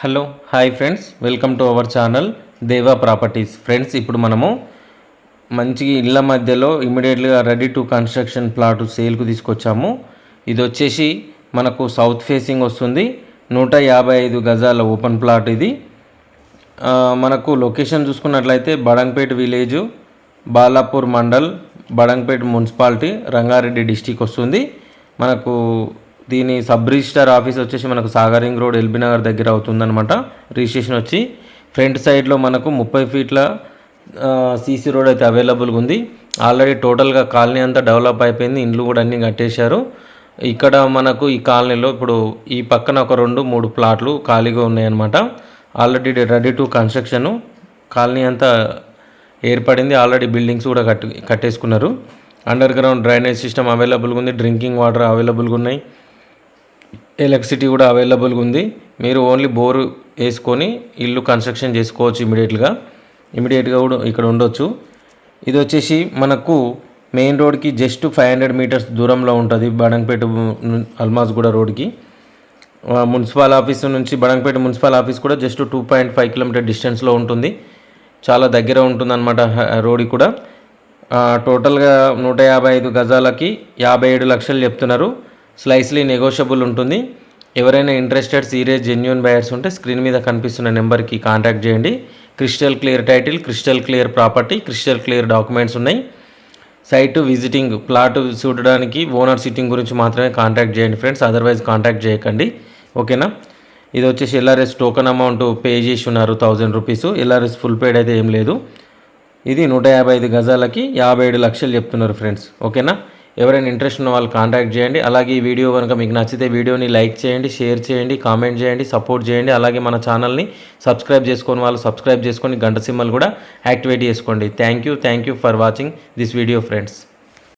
Hello hi friends. Welcome to our channel Deva properties. Friends ఇప్పుడు మనము మంచి ఇళ్ళ మధ్యలో ఇమీడియట్గా రెడీ టు కన్స్ట్రక్షన్ ప్లాట్ సేల్కు తీసుకొచ్చాము. ఇది వచ్చేసి మనకు సౌత్ ఫేసింగ్ వస్తుంది. నూట యాభై ఐదు గజాల ఓపెన్ ప్లాట్ ఇది. మనకు లొకేషన్ చూసుకున్నట్లయితే Badangpet village Balapur mandal Badangpet municipality Rangareddy district వస్తుంది. మనకు దీని సబ్ రిజిస్టార్ ఆఫీస్ వచ్చేసి మనకు సాగరింగ్ రోడ్ ఎల్బీ నగర్ దగ్గర అవుతుందనమాట రిజిస్ట్రేషన్ వచ్చి ఫ్రంట్ సైడ్లో మనకు ముప్పై ఫీట్ల సీసీ రోడ్ అయితే అవైలబుల్గా ఉంది. ఆల్రెడీ టోటల్గా కాలనీ అంతా డెవలప్ అయిపోయింది. ఇండ్లు కూడా అన్నీ కట్టేశారు. ఇక్కడ మనకు ఈ కాలనీలో ఇప్పుడు ఈ పక్కన ఒక రెండు మూడు ప్లాట్లు ఖాళీగా ఉన్నాయన్నమాట. Already ready to construction. Colony అంతా ఏర్పడింది. ఆల్రెడీ బిల్డింగ్స్ కూడా కట్టు కట్టేసుకున్నారు. అండర్ గ్రౌండ్ డ్రైనేజ్ సిస్టమ్ అవైలబుల్గా ఉంది. డ్రింకింగ్ వాటర్ అవైలబుల్గా ఉన్నాయి. ఎలక్ట్రిసిటీ కూడా అవైలబుల్గా ఉంది. మీరు ఓన్లీ బోరు వేసుకొని ఇల్లు కన్స్ట్రక్షన్ చేసుకోవచ్చు ఇమీడియట్గా ఇమీడియట్గా కూడా ఇక్కడ ఉండొచ్చు. ఇది వచ్చేసి మనకు మెయిన్ రోడ్కి జస్ట్ ఫైవ్ హండ్రెడ్ మీటర్స్ దూరంలో ఉంటుంది బడంగపేట అల్మాజ్గూడ రోడ్కి. మున్సిపల్ ఆఫీస్ నుంచి బడంగపేట మున్సిపల్ ఆఫీస్ కూడా just two point five kilometre డిస్టెన్స్లో ఉంటుంది. చాలా దగ్గర ఉంటుందన్నమాట రోడ్ కూడా. టోటల్గా నూట యాభై ఐదు గజాలకి యాభై ఏడు లక్షలు చెప్తున్నారు. స్లైస్లీ నెగోషియబుల్ ఉంటుంది. ఎవరైనా ఇంట్రెస్టెడ్ సీరియస్ జెన్యున్ బయర్స్ ఉంటే స్క్రీన్ మీద కనిపిస్తున్న నెంబర్కి కాంటాక్ట్ చేయండి. Crystal clear title crystal clear property crystal clear documents ఉన్నాయి. సైట్ విజిటింగ్ ప్లాట్ చూడడానికి ఓనర్ సిట్టింగ్ గురించి మాత్రమే కాంటాక్ట్ చేయండి ఫ్రెండ్స్ అదర్వైజ్ కాంటాక్ట్ చేయకండి. ఓకేనా ఇది వచ్చేసి ఎల్ఆర్ఎస్ టోకెన్ అమౌంట్ పే చేసి ఉన్నారు thousand rupees LRS full paid అయితే ఏం లేదు. ఇది నూట యాభై ఐదు గజాలకి యాభై ఏడు లక్షలు చెప్తున్నారు ఫ్రెండ్స్ ఓకేనా ఎవరైనా ఇంట్రెస్ట్ ఉన్న వాళ్ళు కాంటాక్ట్ చేయండి. అలాగే ఈ వీడియో కనుక మీకు నచ్చితే వీడియోని లైక్ చేయండి షేర్ చేయండి కామెంట్ చేయండి సపోర్ట్ చేయండి. అలాగే మన ఛానల్ని సబ్స్క్రైబ్ చేసుకొని వాళ్ళు సబ్స్క్రైబ్ చేసుకొని గంట సిమ్మలు కూడా యాక్టివేట్ చేసుకోండి. Thank you thank you for watching this video friends